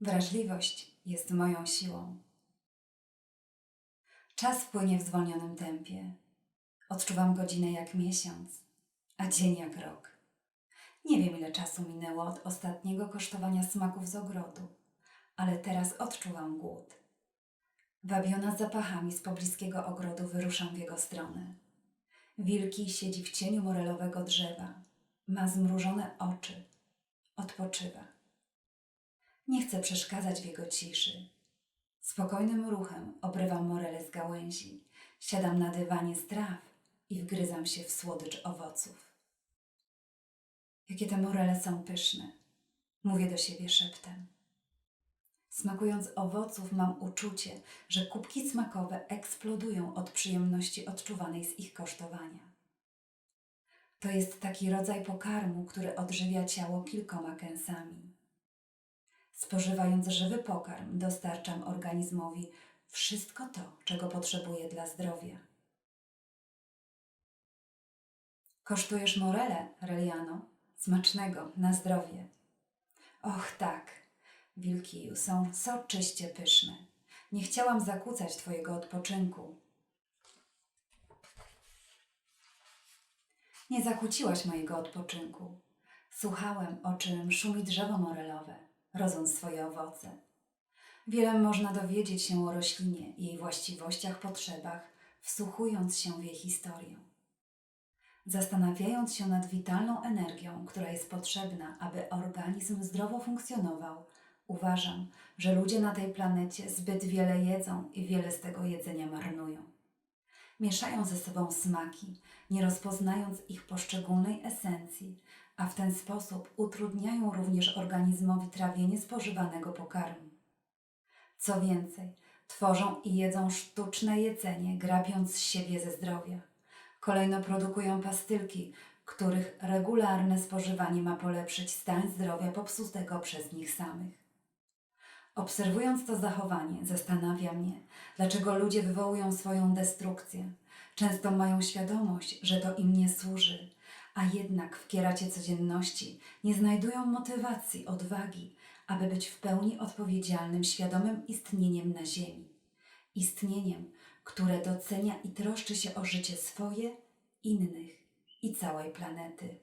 Wrażliwość jest moją siłą. Czas płynie w zwolnionym tempie. Odczuwam godzinę jak miesiąc, a dzień jak rok. Nie wiem, ile czasu minęło od ostatniego kosztowania smaków z ogrodu, ale teraz odczuwam głód. Wabiona zapachami z pobliskiego ogrodu wyruszam w jego stronę. Wilki siedzi w cieniu morelowego drzewa. Ma zmrużone oczy. Odpoczywa. Nie chcę przeszkadzać w jego ciszy. Spokojnym ruchem obrywam morele z gałęzi, siadam na dywanie z traw i wgryzam się w słodycz owoców. Jakie te morele są pyszne, mówię do siebie szeptem. Smakując owoców, mam uczucie, że kubki smakowe eksplodują od przyjemności odczuwanej z ich kosztowania. To jest taki rodzaj pokarmu, który odżywia ciało kilkoma kęsami. Spożywając żywy pokarm, dostarczam organizmowi wszystko to, czego potrzebuje dla zdrowia. Kosztujesz morele, Reliano? Smacznego, na zdrowie. Och, tak, wilki są soczyście pyszne. Nie chciałam zakłócać Twojego odpoczynku. Nie zakłóciłaś mojego odpoczynku. Słuchałem, o czym szumi drzewo morelowe, rodząc swoje owoce. Wiele można dowiedzieć się o roślinie, jej właściwościach, potrzebach, wsłuchując się w jej historię. Zastanawiając się nad witalną energią, która jest potrzebna, aby organizm zdrowo funkcjonował, uważam, że ludzie na tej planecie zbyt wiele jedzą i wiele z tego jedzenia marnują. Mieszają ze sobą smaki, nie rozpoznając ich poszczególnej esencji, a w ten sposób utrudniają również organizmowi trawienie spożywanego pokarmu. Co więcej, tworzą i jedzą sztuczne jedzenie, grabiąc siebie ze zdrowia. Kolejno produkują pastylki, których regularne spożywanie ma polepszyć stan zdrowia popsutego przez nich samych. Obserwując to zachowanie, zastanawia mnie, dlaczego ludzie wywołują swoją destrukcję. Często mają świadomość, że to im nie służy, a jednak w kieracie codzienności nie znajdują motywacji, odwagi, aby być w pełni odpowiedzialnym, świadomym istnieniem na Ziemi. Istnieniem, które docenia i troszczy się o życie swoje, innych i całej planety.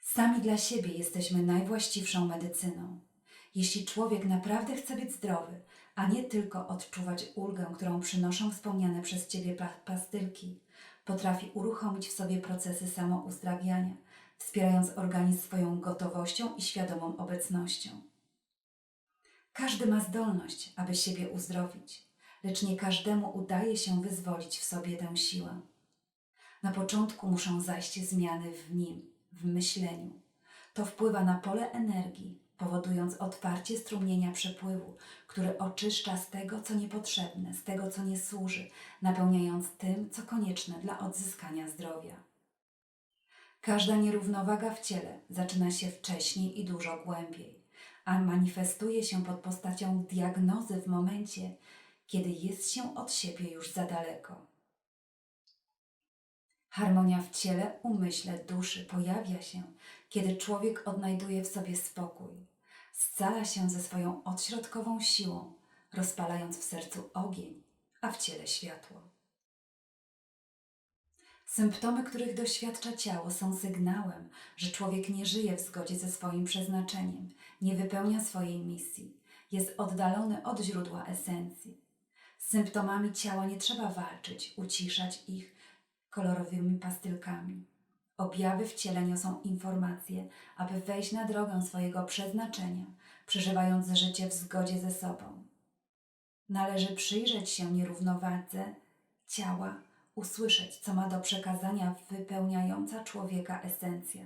Sami dla siebie jesteśmy najwłaściwszą medycyną. Jeśli człowiek naprawdę chce być zdrowy, a nie tylko odczuwać ulgę, którą przynoszą wspomniane przez Ciebie pa- pastylki, potrafi uruchomić w sobie procesy samouzdrawiania, wspierając organizm swoją gotowością i świadomą obecnością. Każdy ma zdolność, aby siebie uzdrowić, lecz nie każdemu udaje się wyzwolić w sobie tę siłę. Na początku muszą zajść zmiany w nim, w myśleniu. To wpływa na pole energii, powodując otwarcie strumienia przepływu, który oczyszcza z tego, co niepotrzebne, z tego, co nie służy, napełniając tym, co konieczne dla odzyskania zdrowia. Każda nierównowaga w ciele zaczyna się wcześniej i dużo głębiej, a manifestuje się pod postacią diagnozy w momencie, kiedy jest się od siebie już za daleko. Harmonia w ciele, umyśle, duszy pojawia się, kiedy człowiek odnajduje w sobie spokój, scala się ze swoją odśrodkową siłą, rozpalając w sercu ogień, a w ciele światło. Symptomy, których doświadcza ciało, są sygnałem, że człowiek nie żyje w zgodzie ze swoim przeznaczeniem, nie wypełnia swojej misji, jest oddalony od źródła esencji. Z symptomami ciała nie trzeba walczyć, uciszać ich kolorowymi pastylkami. Objawy w ciele niosą informacje, aby wejść na drogę swojego przeznaczenia, przeżywając życie w zgodzie ze sobą. Należy przyjrzeć się nierównowadze ciała, usłyszeć, co ma do przekazania wypełniająca człowieka esencja.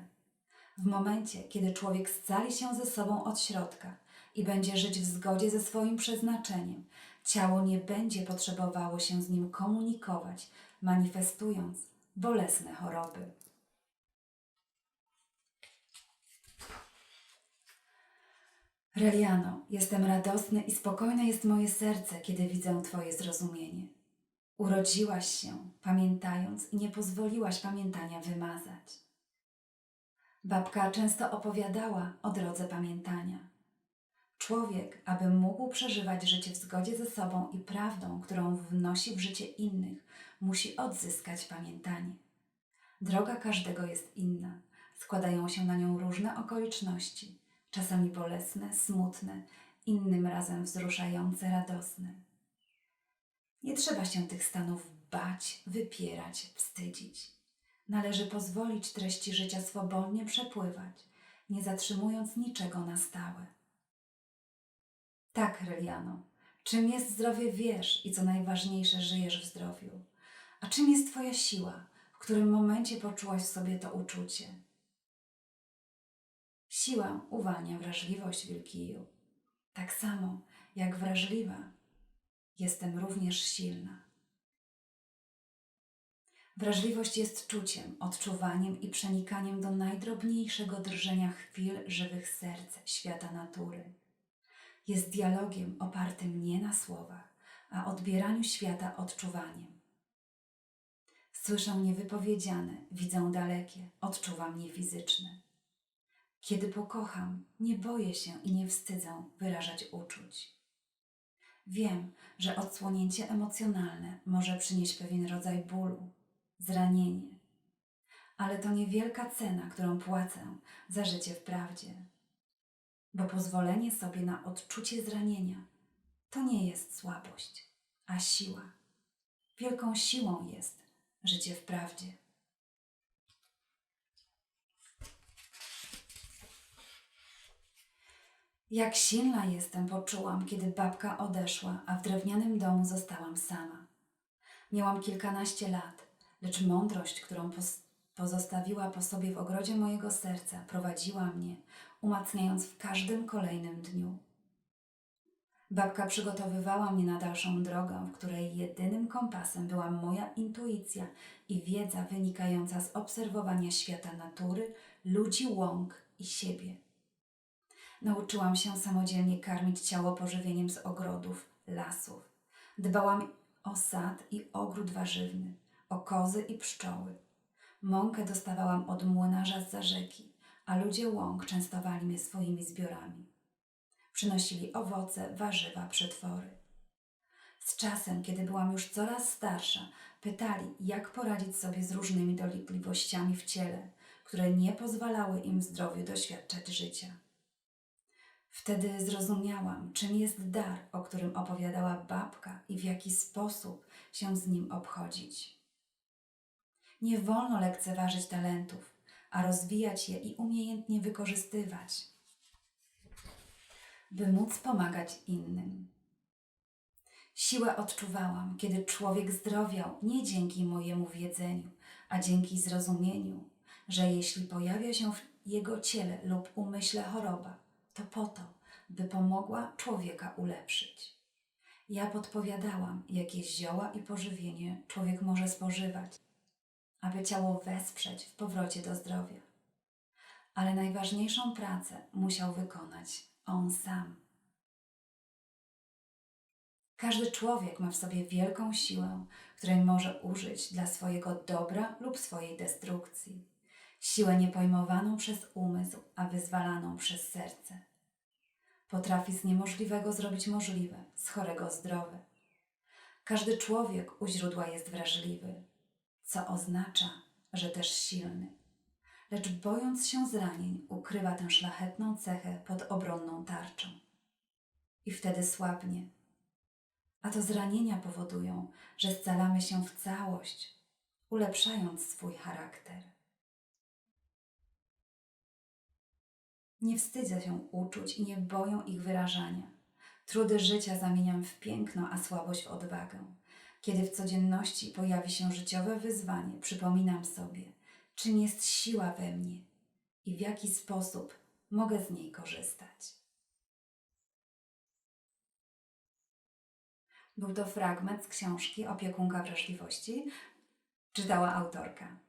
W momencie, kiedy człowiek scali się ze sobą od środka i będzie żyć w zgodzie ze swoim przeznaczeniem, ciało nie będzie potrzebowało się z nim komunikować, manifestując bolesne choroby. Reliano, jestem radosny i spokojne jest moje serce, kiedy widzę Twoje zrozumienie. Urodziłaś się, pamiętając i nie pozwoliłaś pamiętania wymazać. Babka często opowiadała o drodze pamiętania. Człowiek, aby mógł przeżywać życie w zgodzie ze sobą i prawdą, którą wnosi w życie innych, musi odzyskać pamiętanie. Droga każdego jest inna. Składają się na nią różne okoliczności, czasami bolesne, smutne, innym razem wzruszające, radosne. Nie trzeba się tych stanów bać, wypierać, wstydzić. Należy pozwolić treści życia swobodnie przepływać, nie zatrzymując niczego na stałe. Tak, Reliano, czym jest zdrowie wiesz i co najważniejsze żyjesz w zdrowiu. A czym jest Twoja siła, w którym momencie poczułaś w sobie to uczucie? Siła uwalnia wrażliwość, Wilkiju. Tak samo jak wrażliwa, jestem również silna. Wrażliwość jest czuciem, odczuwaniem i przenikaniem do najdrobniejszego drżenia chwil żywych serc świata natury. Jest dialogiem opartym nie na słowach, a odbieraniu świata odczuwaniem. Słyszę niewypowiedziane, widzę dalekie, odczuwam niefizyczne. Kiedy pokocham, nie boję się i nie wstydzę wyrażać uczuć. Wiem, że odsłonięcie emocjonalne może przynieść pewien rodzaj bólu, zranienie, ale to niewielka cena, którą płacę za życie w prawdzie. Bo pozwolenie sobie na odczucie zranienia to nie jest słabość, a siła. Wielką siłą jest życie w prawdzie. Jak silna jestem, poczułam, kiedy babka odeszła, a w drewnianym domu zostałam sama. Miałam kilkanaście lat, lecz mądrość, którą pozostawiła po sobie w ogrodzie mojego serca, prowadziła mnie, umacniając w każdym kolejnym dniu. Babka przygotowywała mnie na dalszą drogę, w której jedynym kompasem była moja intuicja i wiedza wynikająca z obserwowania świata natury, ludzi, łąk i siebie. Nauczyłam się samodzielnie karmić ciało pożywieniem z ogrodów, lasów. Dbałam o sad i ogród warzywny, o kozy i pszczoły. Mąkę dostawałam od młynarza z rzeki, a ludzie łąk częstowali mnie swoimi zbiorami. Przynosili owoce, warzywa, przetwory. Z czasem, kiedy byłam już coraz starsza, pytali, jak poradzić sobie z różnymi dolegliwościami w ciele, które nie pozwalały im w zdrowiu doświadczać życia. Wtedy zrozumiałam, czym jest dar, o którym opowiadała babka i w jaki sposób się z nim obchodzić. Nie wolno lekceważyć talentów, a rozwijać je i umiejętnie wykorzystywać, by móc pomagać innym. Siłę odczuwałam, kiedy człowiek zdrowiał nie dzięki mojemu wiedzeniu, a dzięki zrozumieniu, że jeśli pojawia się w jego ciele lub umyśle choroba, to po to, by pomogła człowieka ulepszyć. Ja podpowiadałam, jakie zioła i pożywienie człowiek może spożywać, aby ciało wesprzeć w powrocie do zdrowia. Ale najważniejszą pracę musiał wykonać on sam. Każdy człowiek ma w sobie wielką siłę, której może użyć dla swojego dobra lub swojej destrukcji. Siłę niepojmowaną przez umysł, a wyzwalaną przez serce. Potrafi z niemożliwego zrobić możliwe, z chorego zdrowe. Każdy człowiek u źródła jest wrażliwy, co oznacza, że też silny. Lecz bojąc się zranień, ukrywa tę szlachetną cechę pod obronną tarczą. I wtedy słabnie. A to zranienia powodują, że scalamy się w całość, ulepszając swój charakter. Nie wstydzę się uczuć i nie boję ich wyrażania. Trudy życia zamieniam w piękno, a słabość w odwagę. Kiedy w codzienności pojawi się życiowe wyzwanie, przypominam sobie, czym jest siła we mnie i w jaki sposób mogę z niej korzystać. Był to fragment z książki Opiekunka wrażliwości. Czytała autorka.